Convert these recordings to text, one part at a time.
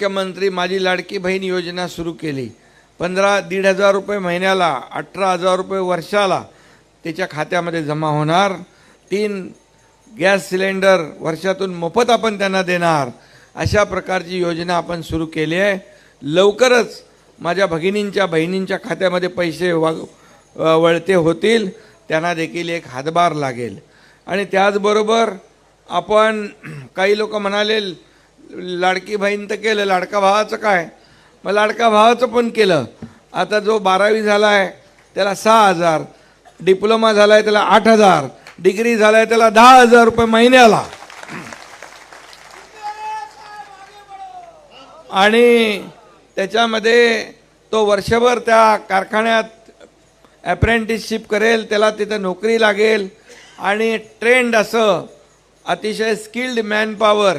मुख्यमंत्री माझी लाडकी बहीण योजना सुरू केली. पंधरा दीड हजार रुपये महिन्याला अठरा हजार रुपये वर्षाला त्याच्या खात्यामध्ये जमा होणार. तीन गॅस सिलेंडर वर्षातून मोफत आपण त्यांना देणार. अशा प्रकारची योजना आपण सुरू केली आहे. लवकरच माझ्या भगिनींच्या बहिणींच्या खात्यामध्ये पैसे वा वळते होतील. त्यांना देखील एक हातभार लागेल. आणि त्याचबरोबर आपण काही लोक म्हणाले लाडकी बहीण तर केलं लाडका भावाचं काय? मग लाडका भावाचं पण केलं. आता जो बारावी झाला आहे त्याला सहा हजार. डिप्लोमा झाला आहे त्याला आठ हजार. डिग्री झाला आहे त्याला दहा हजार रुपये महिन्याला. आणि त्याच्यामध्ये तो वर्षभर त्या कारखान्यात ॲप्रेंटिसशिप करेल त्याला तिथं नोकरी लागेल. आणि ट्रेंड असं अतिशय स्किल्ड मॅनपॉवर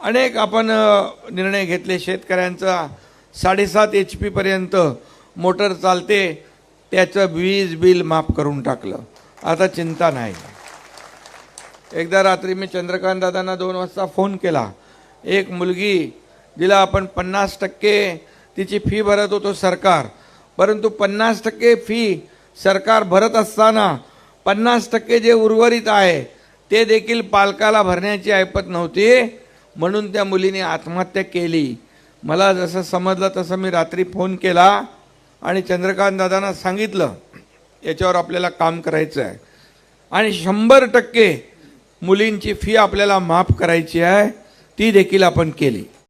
अनेक आपण निर्णय घेतले शेतकऱ्यांचा. साडेसात एच पीपर्यंत मोटर चालते त्याचं वीज बिल माफ करून टाकलं. आता चिंता नाही. एकदा रात्री मी चंद्रकांत दादांना दोन वाजता फोन केला. एक मुलगी जिला आपण पन्नास टक्के तिची फी भरत होतो सरकार. परंतु पन्नास टक्के फी सरकार भरत असताना पन्नास टक्के जे उर्वरित आहे ते देखील पालकाला भरण्याची ऐपत नव्हती. म्हणून त्या मुलीने आत्महत्या केली. मला जसं समजलं तसं मी रात्री फोन केला आणि चंद्रकांत दादांना सांगितलं याच्यावर आपल्याला काम करायचं आहे. आणि शंभर टक्के मुलींची फी आपल्याला माफ करायची आहे. ती देखील आपण केली.